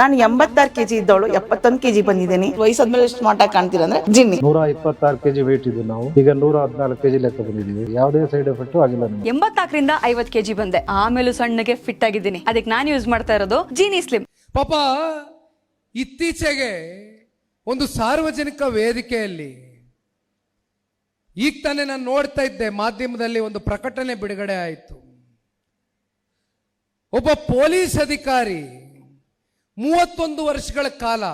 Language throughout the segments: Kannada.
ನಾನು ಎಂಬತ್ತಾರು ಕೆಜಿ ಇದ್ದವಳು ಎಪ್ಪತ್ತೊಂದು ಕೆಜಿ ಬಂದಿದ್ದೀನಿ. ವಯಸ್ಸಾದ್ಮೇಲೆ ಸ್ಮಾರ್ಟ್ ಆಗಿ ಕಾಣ್ತೀರ ಅಂದ್ರೆ ಜಿನ್ನಿ. ನೂರ ಇಪ್ಪತ್ತಾರು ಕೆಜಿ ವೇಟ್ ಇದ್ದು ನಾವು. ಈಗ ನೂರ ಹದಿನಾಲ್ಕು ಕೆಜಿ ಲೆಕ್ಕ ಬಂದಿದ್ದೀವಿ. ಯಾವುದೇ ಸೈಡ್ ಎಫೆಕ್ಟ್ ಆಗಿಲ್ಲ ಎಂಬತ್ತಾಕರಿಂದ ಎಂಬತ್ನಾಲ್ಕರಿಂದ ಐವತ್ ಕೆಜಿ ಬಂದೆ. ಆಮೇಲೂ ಸಣ್ಣಗೆ ಫಿಟ್ ಆಗಿದ್ದೀನಿ. ಅದಕ್ಕೆ ನಾನು ಯೂಸ್ ಮಾಡ್ತಾ ಇರೋದು ಜೀನಿ ಸ್ಲಿಮ್ ಪಾಪ ಇತ್ತೀಚೆಗೆ ಒಂದು ಸಾರ್ವಜನಿಕ ವೇದಿಕೆಯಲ್ಲಿ ಈಗ ತಾನೇ ನಾನು ನೋಡ್ತಾ ಇದ್ದೆ ಮಾಧ್ಯಮದಲ್ಲಿ ಒಂದು ಪ್ರಕಟಣೆ ಬಿಡುಗಡೆ ಆಯಿತು. ಒಬ್ಬ ಪೊಲೀಸ್ ಅಧಿಕಾರಿ ಮೂವತ್ತೊಂದು ವರ್ಷಗಳ ಕಾಲ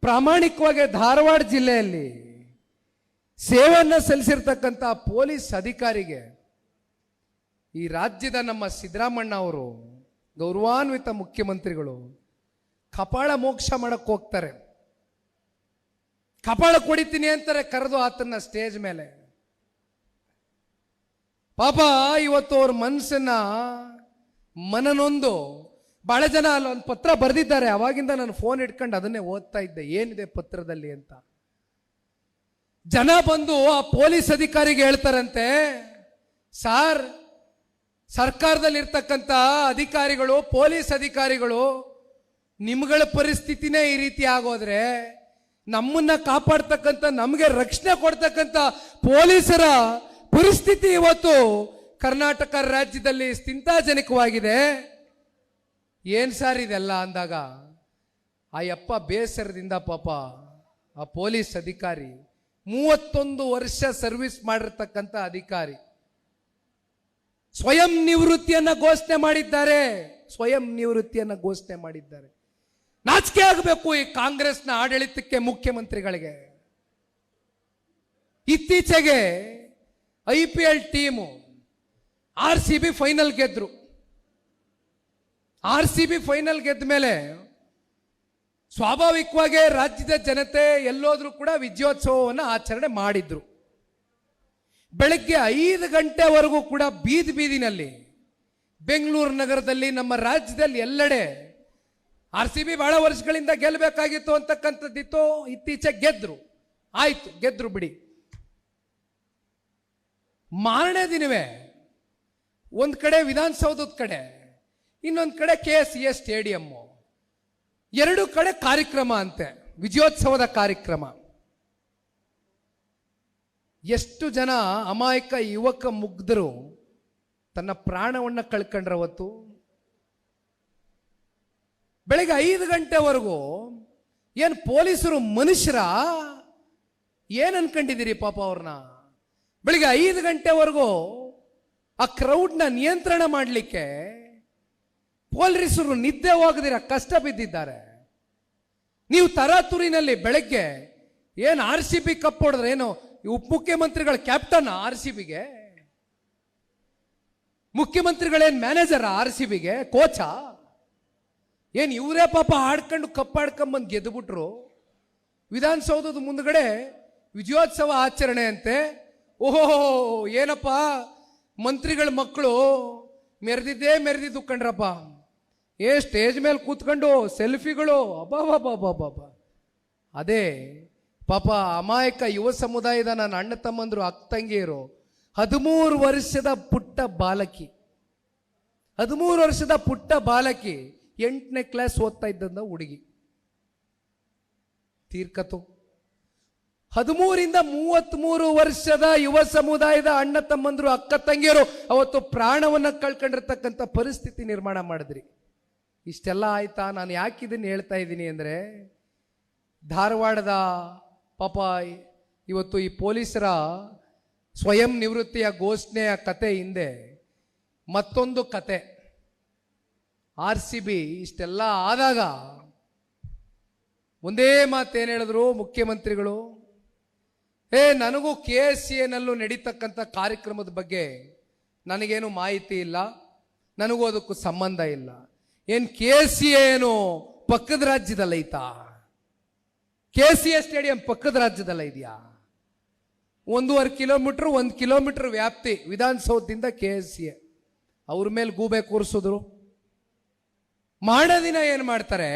ಪ್ರಾಮಾಣಿಕವಾಗಿ ಧಾರವಾಡ ಜಿಲ್ಲೆಯಲ್ಲಿ ಸೇವೆಯನ್ನು ಸಲ್ಲಿಸಿರ್ತಕ್ಕಂಥ ಪೊಲೀಸ್ ಅಧಿಕಾರಿಗೆ ಈ ರಾಜ್ಯದ ನಮ್ಮ ಸಿದ್ದರಾಮಣ್ಣ ಅವರು ಗೌರವಾನ್ವಿತ ಮುಖ್ಯಮಂತ್ರಿಗಳು ಕಪಾಳ ಮೋಕ್ಷ ಮಾಡಕ್ಕೆ ಹೋಗ್ತಾರೆ. ಕಪಾಳ ಕೊಡಿತೀನಿ ಅಂತಾರೆ ಕರೆದು ಆತನ ಸ್ಟೇಜ್ ಮೇಲೆ. ಪಾಪ ಇವತ್ತು ಅವ್ರ ಮನಸ್ಸನ್ನ ಮನನೊಂದು ಬಹಳ ಜನ ಅಲ್ಲಿ ಒಂದು ಪತ್ರ ಬರೆದಿದ್ದಾರೆ. ಅವಾಗಿಂದ ನಾನು ಫೋನ್ ಇಟ್ಕೊಂಡು ಅದನ್ನೇ ಓದ್ತಾ ಇದ್ದೆ. ಏನಿದೆ ಪತ್ರದಲ್ಲಿ ಅಂತ. ಜನ ಬಂದು ಆ ಪೊಲೀಸ್ ಅಧಿಕಾರಿಗೆ ಹೇಳ್ತಾರಂತೆ, ಸಾರ್, ಸರ್ಕಾರದಲ್ಲಿರ್ತಕ್ಕಂಥ ಅಧಿಕಾರಿಗಳು, ಪೊಲೀಸ್ ಅಧಿಕಾರಿಗಳು ನಿಮ್ಗಳ ಪರಿಸ್ಥಿತಿನೇ ಈ ರೀತಿ ಆಗೋದ್ರೆ, ನಮ್ಮನ್ನ ಕಾಪಾಡ್ತಕ್ಕಂಥ, ನಮಗೆ ರಕ್ಷಣೆ ಕೊಡ್ತಕ್ಕಂಥ ಪೊಲೀಸರ ಪರಿಸ್ಥಿತಿ ಇವತ್ತು ಕರ್ನಾಟಕ ರಾಜ್ಯದಲ್ಲಿ ಚಿಂತಾಜನಕವಾಗಿದೆ ಏನ್ ಸರ್ ಇದೆಲ್ಲ ಅಂದಾಗ, ಆ ಯಪ್ಪ ಬೇಸರದಿಂದ ಪಾಪ ಆ ಪೊಲೀಸ್ ಅಧಿಕಾರಿ, ಮೂವತ್ತೊಂದು ವರ್ಷ ಸರ್ವಿಸ್ ಮಾಡಿರ್ತಕ್ಕಂಥ ಅಧಿಕಾರಿ, ಸ್ವಯಂ ನಿವೃತ್ತಿಯನ್ನ ಘೋಷಣೆ ಮಾಡಿದ್ದಾರೆ. ಸ್ವಯಂ ನಿವೃತ್ತಿಯನ್ನ ಘೋಷಣೆ ಮಾಡಿದ್ದಾರೆ. ನಾಚಿಕೆ ಆಗಬೇಕು ಈ ಕಾಂಗ್ರೆಸ್ನ ಆಡಳಿತಕ್ಕೆ ಮುಖ್ಯಮಂತ್ರಿಗಳಿಗೆ. ಇತ್ತೀಚೆಗೆ I P L team R C B final ಗೆದ್ರು. R C B final ಗೆದ್ದ ಮೇಲೆ ಸ್ವಾಭಾವಿಕವಾಗಿ ರಾಜ್ಯದ ಜನತೆ ಎಲ್ಲೋದ್ರೂ ಕೂಡ ವಿಜಯೋತ್ಸವವನ್ನು ಆಚರಣೆ ಮಾಡಿದ್ರು. ಬೆಳಗ್ಗೆ ಐದು ಗಂಟೆವರೆಗೂ ಕೂಡ ಬೀದಿ ಬೀದಿನಲ್ಲಿ ಬೆಂಗಳೂರು ನಗರದಲ್ಲಿ ನಮ್ಮ ರಾಜ್ಯದಲ್ಲಿ ಎಲ್ಲೆಡೆ ಆರ್ ಸಿ ಬಿ ಬಹಳ ವರ್ಷಗಳಿಂದ ಗೆಲ್ಲಬೇಕಾಗಿತ್ತು ಅಂತಕ್ಕಂಥದ್ದಿತ್ತು, ಇತ್ತೀಚೆಗೆ ಗೆದ್ರು. ಆಯ್ತು, ಗೆದ್ರು ಬಿಡಿ. ಮಾರನೇ ದಿನವೇ ಒಂದು ಕಡೆ ವಿಧಾನಸೌಧದ ಕಡೆ ಇನ್ನೊಂದು ಕಡೆ ಕೆ ಎಸ್ ಎ ಸ್ಟೇಡಿಯಮ್ಮು ಎರಡು ಕಡೆ ಕಾರ್ಯಕ್ರಮ ಅಂತೆ, ವಿಜಯೋತ್ಸವದ ಕಾರ್ಯಕ್ರಮ. ಎಷ್ಟು ಜನ ಅಮಾಯಕ ಯುವಕ ಮುಗ್ಧರು ತನ್ನ ಪ್ರಾಣವನ್ನು ಕಳ್ಕೊಂಡ್ರ ಅವತ್ತು? ಬೆಳಿಗ್ಗೆ ಐದು ಗಂಟೆವರೆಗೂ ಏನು ಪೊಲೀಸರು ಮನುಷ್ಯರ? ಏನು ಅನ್ಕೊಂಡಿದ್ದೀರಿ ಪಾಪ ಅವ್ರನ್ನ? ಬೆಳಿಗ್ಗೆ ಐದು ಗಂಟೆವರೆಗೂ ಆ ಕ್ರೌಡ್ನ ನಿಯಂತ್ರಣ ಮಾಡಲಿಕ್ಕೆ ಪೊಲೀಸರು ನಿದ್ದೆ ಹೋಗದಿರ ಕಷ್ಟ ಬಿದ್ದಿದ್ದಾರೆ. ನೀವು ತರಾತುರಿನಲ್ಲಿ ಬೆಳಗ್ಗೆ ಏನು ಆರ್ ಸಿ ಬಿ ಕಪ್ ಹೊಡೆದ್ರೆ ಏನು ಉಪ ಮುಖ್ಯಮಂತ್ರಿಗಳ ಕ್ಯಾಪ್ಟನ್ ಆರ್ ಸಿ ಬಿಗೆ ಮುಖ್ಯಮಂತ್ರಿಗಳೇನು ಮ್ಯಾನೇಜರ್ ಆರ್ ಸಿ ಬಿಗೆ ಕೋಚಾ ಏನು ಇವರೇ ಪಾಪ ಆಡ್ಕೊಂಡು ಕಪ್ ಆಡ್ಕೊಂಬಂದು ಗೆದ್ದುಬಿಟ್ರು ವಿಧಾನಸೌಧದ ಮುಂದಗಡೆ ವಿಜಯೋತ್ಸವ ಆಚರಣೆ ಅಂತೆ ಓಹೋ, ಏನಪ್ಪ, ಮಂತ್ರಿಗಳ ಮಕ್ಕಳು ಮೆರೆದಿದ್ದೇ ಮೆರೆದಿದ್ದು ಕಂಡ್ರಪ್ಪ. ಏ, ಸ್ಟೇಜ್ ಮೇಲೆ ಕೂತ್ಕೊಂಡು ಸೆಲ್ಫಿಗಳು ಅಬ್ಬಾಬಾಬಾಬಾಬಾ ಅದೇ, ಪಾಪ ಅಮಾಯಕ ಯುವ ಸಮುದಾಯದ ನನ್ನ ಅಣ್ಣ ತಮ್ಮಂದರು ಅಕ್ಕ ತಂಗಿಯರು, ಹದಿಮೂರು ವರ್ಷದ ಪುಟ್ಟ ಬಾಲಕಿ. ಹದಿಮೂರು ವರ್ಷದ ಪುಟ್ಟ ಬಾಲಕಿ ಎಂಟನೇ ಕ್ಲಾಸ್ ಓದ್ತಾ ಇದ್ದಂತ ಹುಡುಗಿ. ತೀರ್ಕತು ಹದಿಮೂರಿಂದ ಮೂವತ್ತ್ಮೂರು ವರ್ಷದ ಯುವ ಸಮುದಾಯದ ಅಣ್ಣ ತಮ್ಮಂದರು ಅಕ್ಕ ತಂಗಿಯರು ಅವತ್ತು ಪ್ರಾಣವನ್ನು ಕಳ್ಕೊಂಡಿರ್ತಕ್ಕಂಥ ಪರಿಸ್ಥಿತಿ ನಿರ್ಮಾಣ ಮಾಡಿದ್ರಿ. ಇಷ್ಟೆಲ್ಲ ಆಯ್ತಾ? ನಾನು ಯಾಕೆ ಇದನ್ನು ಹೇಳ್ತಾ ಇದ್ದೀನಿ ಅಂದರೆ, ಧಾರವಾಡದ ಪಾಪ ಇವತ್ತು ಈ ಪೊಲೀಸರ ಸ್ವಯಂ ನಿವೃತ್ತಿಯ ಘೋಷಣೆಯ ಕತೆ ಹಿಂದೆ ಮತ್ತೊಂದು ಕತೆ. ಆರ್ ಸಿ ಬಿ ಇಷ್ಟೆಲ್ಲ ಆದಾಗ ಒಂದೇ ಮಾತೇನು ಹೇಳಿದ್ರು ಮುಖ್ಯಮಂತ್ರಿಗಳು? ಏ, ನನಗೂ ಕೆ ಎಸ್ ಸಿ ಎನಲ್ಲೂ ನಡೀತಕ್ಕಂಥ ಕಾರ್ಯಕ್ರಮದ ಬಗ್ಗೆ ನನಗೇನು ಮಾಹಿತಿ ಇಲ್ಲ. ನನಗೂ ಅದಕ್ಕೂ ಸಂಬಂಧ ಇಲ್ಲ. ಏನು ಕೆ ಸಿ ಏನು ಪಕ್ಕದ ರಾಜ್ಯದಲ್ಲೈತಾ ಕೆ ಸಿ ಎ ಸ್ಟೇಡಿಯಂ ಪಕ್ಕದ ರಾಜ್ಯದಲ್ಲ ಇದೆಯಾ? ಒಂದೂವರೆ ಕಿಲೋಮೀಟರ್, ಒಂದು ಕಿಲೋಮೀಟರ್ ವ್ಯಾಪ್ತಿ ವಿಧಾನಸೌಧದಿಂದ ಕೆ ಎಸ್ ಸಿ ಎ ಅವ್ರ ಮೇಲೆ ಗೂಬೆ ಕೂರಿಸಿದ್ರು. ಮಾಡೋ ದಿನ ಏನು ಮಾಡ್ತಾರೆ?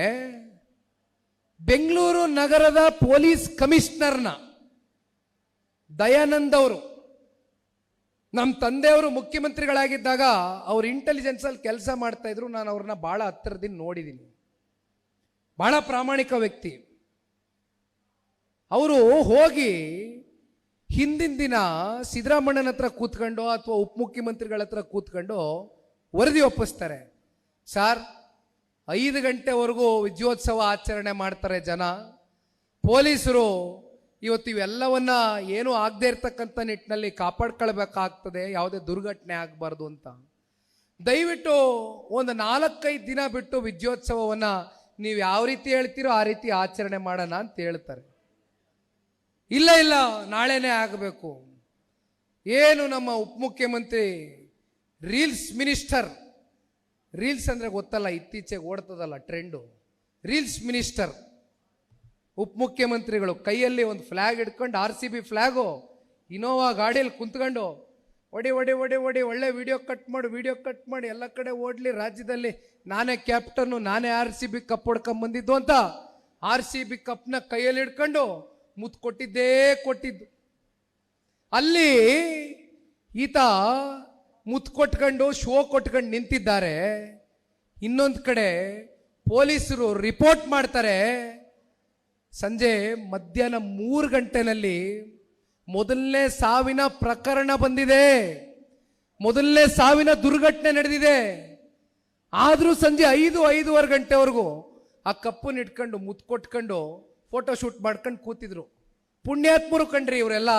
ಬೆಂಗಳೂರು ನಗರದ ಪೊಲೀಸ್ ಕಮಿಷನರ್ನ ದಯಾನಂದ್ ಅವರು ನಮ್ಮ ತಂದೆಯವರು ಮುಖ್ಯಮಂತ್ರಿಗಳಾಗಿದ್ದಾಗ ಅವ್ರು ಇಂಟೆಲಿಜೆನ್ಸಲ್ಲಿ ಕೆಲಸ ಮಾಡ್ತಾ ಇದ್ರು. ನಾನು ಅವ್ರನ್ನ ಭಾಳ ಹತ್ತಿರದಿಂದ ನೋಡಿದ್ದೀನಿ ಬಹಳ ಪ್ರಾಮಾಣಿಕ ವ್ಯಕ್ತಿ. ಅವರು ಹೋಗಿ ಹಿಂದಿನ ದಿನ ಸಿದ್ದರಾಮಣ್ಣನ ಹತ್ರ ಕೂತ್ಕೊಂಡು ಅಥವಾ ಉಪಮುಖ್ಯಮಂತ್ರಿಗಳ ಹತ್ರ ಕೂತ್ಕೊಂಡು ವರದಿ ಒಪ್ಪಿಸ್ತಾರೆ. ಸಾರ್, ಐದು ಗಂಟೆವರೆಗೂ ವಿಜಯೋತ್ಸವ ಆಚರಣೆ ಮಾಡ್ತಾರೆ ಜನ. ಪೊಲೀಸರು ಇವತ್ತು ಇವೆಲ್ಲವನ್ನ ಏನು ಆಗದೆ ಇರ್ತಕ್ಕಂಥ ನಿಟ್ಟಿನಲ್ಲಿ ಕಾಪಾಡ್ಕೊಳ್ಬೇಕಾಗ್ತದೆ, ಯಾವುದೇ ದುರ್ಘಟನೆ ಆಗಬಾರ್ದು ಅಂತ. ದಯವಿಟ್ಟು ಒಂದು ನಾಲ್ಕೈದು ದಿನ ಬಿಟ್ಟು ವಿದ್ಯೋತ್ಸವವನ್ನು ನೀವು ಯಾವ ರೀತಿ ಹೇಳ್ತೀರೋ ಆ ರೀತಿ ಆಚರಣೆ ಮಾಡೋಣ ಅಂತ ಹೇಳ್ತಾರೆ. ಇಲ್ಲ ಇಲ್ಲ, ನಾಳೆನೇ ಆಗಬೇಕು. ಏನು ನಮ್ಮ ಉಪಮುಖ್ಯಮಂತ್ರಿ ರೀಲ್ಸ್ ಮಿನಿಸ್ಟರ್, ರೀಲ್ಸ್ ಅಂದರೆ ಗೊತ್ತಲ್ಲ, ಇತ್ತೀಚೆಗೆ ಓಡ್ತದಲ್ಲ ಟ್ರೆಂಡು, ರೀಲ್ಸ್ ಮಿನಿಸ್ಟರ್. ಉಪಮುಖ್ಯಮಂತ್ರಿಗಳು ಕೈಯಲ್ಲಿ ಒಂದು ಫ್ಲ್ಯಾಗ್ ಇಟ್ಕೊಂಡು R C B flag Innova ಗಾಡಿಯಲ್ಲಿ ಕುಂತ್ಕೊಂಡು, ಒಡಿ ಒಡಿ ಒಡಿ ಒಡಿ, ಒಳ್ಳೆ ವಿಡಿಯೋ ಕಟ್ ಮಾಡಿ, ವಿಡಿಯೋ ಕಟ್ ಮಾಡಿ, ಎಲ್ಲ ಕಡೆ ಓಡ್ಲಿ, ರಾಜ್ಯದಲ್ಲಿ ನಾನೇ ಕ್ಯಾಪ್ಟನ್ನು, ನಾನೇ ಆರ್ ಸಿ ಬಿ ಕಪ್ ಹೊಡ್ಕೊಂಬಂದಿದ್ದು ಅಂತ ಆರ್ ಸಿ ಬಿ ಕಪ್ನ ಕೈಯಲ್ಲಿ ಹಿಡ್ಕೊಂಡು ಮುತ್ ಕೊಟ್ಟಿದ್ದೇ ಕೊಟ್ಟಿದ್ದು. ಅಲ್ಲಿ ಈತ ಮುತ್ ಕೊಟ್ಕೊಂಡು, ಶೋ ಕೊಟ್ಕೊಂಡು ನಿಂತಿದ್ದಾರೆ. ಇನ್ನೊಂದು ಕಡೆ ಪೊಲೀಸರು ರಿಪೋರ್ಟ್ ಮಾಡ್ತಾರೆ. ಸಂಜೆ ಮಧ್ಯಾಹ್ನ ಮೂರು ಗಂಟೆನಲ್ಲಿ ಮೊದಲನೇ ಸಾವಿನ ಪ್ರಕರಣ ಬಂದಿದೆ. ಮೊದಲನೇ ಸಾವಿನ ದುರ್ಘಟನೆ ನಡೆದಿದೆ. ಆದರೂ ಸಂಜೆ ಐದು, ಐದೂವರೆ ಗಂಟೆವರೆಗೂ ಆ ಕಪ್ಪನ್ನು ಇಟ್ಕೊಂಡು, ಮುತ್ಕೊಟ್ಕೊಂಡು ಫೋಟೋ ಶೂಟ್ ಮಾಡ್ಕೊಂಡು ಕೂತಿದ್ರು. ಪುಣ್ಯಾತ್ಮರು ಕಂಡ್ರಿ ಇವರೆಲ್ಲ.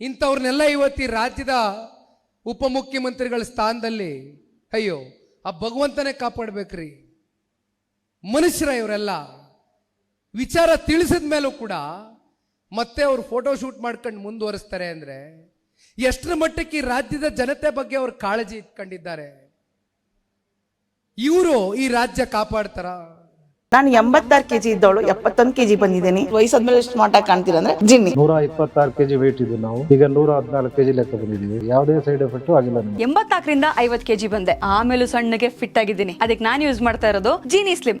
ಇಂಥವ್ರನ್ನೆಲ್ಲ ಇವತ್ತಿ ರಾಜ್ಯದ ಉಪಮುಖ್ಯಮಂತ್ರಿಗಳ ಸ್ಥಾನದಲ್ಲಿ ಅಯ್ಯೋ, ಆ ಭಗವಂತನೇ ಕಾಪಾಡ್ಬೇಕ್ರಿ. ಮನುಷ್ಯರ ಇವರೆಲ್ಲ. ವಿಚಾರ ತಿಳಿಸಿದ ಮೇಲೂ ಕೂಡ ಮತ್ತೆ ಅವರು ಫೋಟೋ ಶೂಟ್ ಮಾಡ್ಕೊಂಡು ಮುಂದುವರಿಸ್ತಾರೆ ಅಂದ್ರೆ ಎಷ್ಟರ ಮಟ್ಟಕ್ಕೆ ಈ ರಾಜ್ಯದ ಜನತೆ ಬಗ್ಗೆ ಅವರು ಕಾಳಜಿ ಇಟ್ಕೊಂಡಿದ್ದಾರೆ? ಇವರು ಈ ರಾಜ್ಯ ಕಾಪಾಡ್ತಾರ? ನಾನು ಎಂಬತ್ತಾರು ಕೆಜಿ ಇದ್ದವಳು ಎಪ್ಪತ್ತೊಂದು ಕೆಜಿ ಬಂದಿದ್ದೀನಿ. ವಯಸ್ಸಾದ್ಮೇಲೆ ಎಷ್ಟು ಮಾಟ ಕಾಣ್ತೀರ ಕಾಣ್ತೀರಾ ಅಂದ್ರೆ ಜಿನ್ನಿ. ನೂರ ಇಪ್ಪತ್ತಾರು ಕೆಜಿ ವೇಟ್ ಇದ್ದು ನಾವು. ಈಗ ನೂರ ಹದಿನಾಲ್ಕು ಕೆಜಿ ಲೆಕ್ಕ ಬಂದಿದ್ದೀವಿ. ಯಾವುದೇ ಸೈಡ್ ಎಫೆಕ್ಟ್ ಆಗಿಲ್ಲ ನಮಗೆ. ಎಂಬತ್ನಾಲ್ಕರಿಂದ ಐವತ್ತು ಕೆಜಿ ಬಂದೆ. ಆಮೇಲೆ ಸಣ್ಣಗೆ ಫಿಟ್ ಆಗಿದ್ದೀನಿ. ಅದಕ್ಕೆ ನಾನು ಯೂಸ್ ಮಾಡ್ತಾ ಇರೋದು ಜೀನಿ ಸ್ಲಿಮ್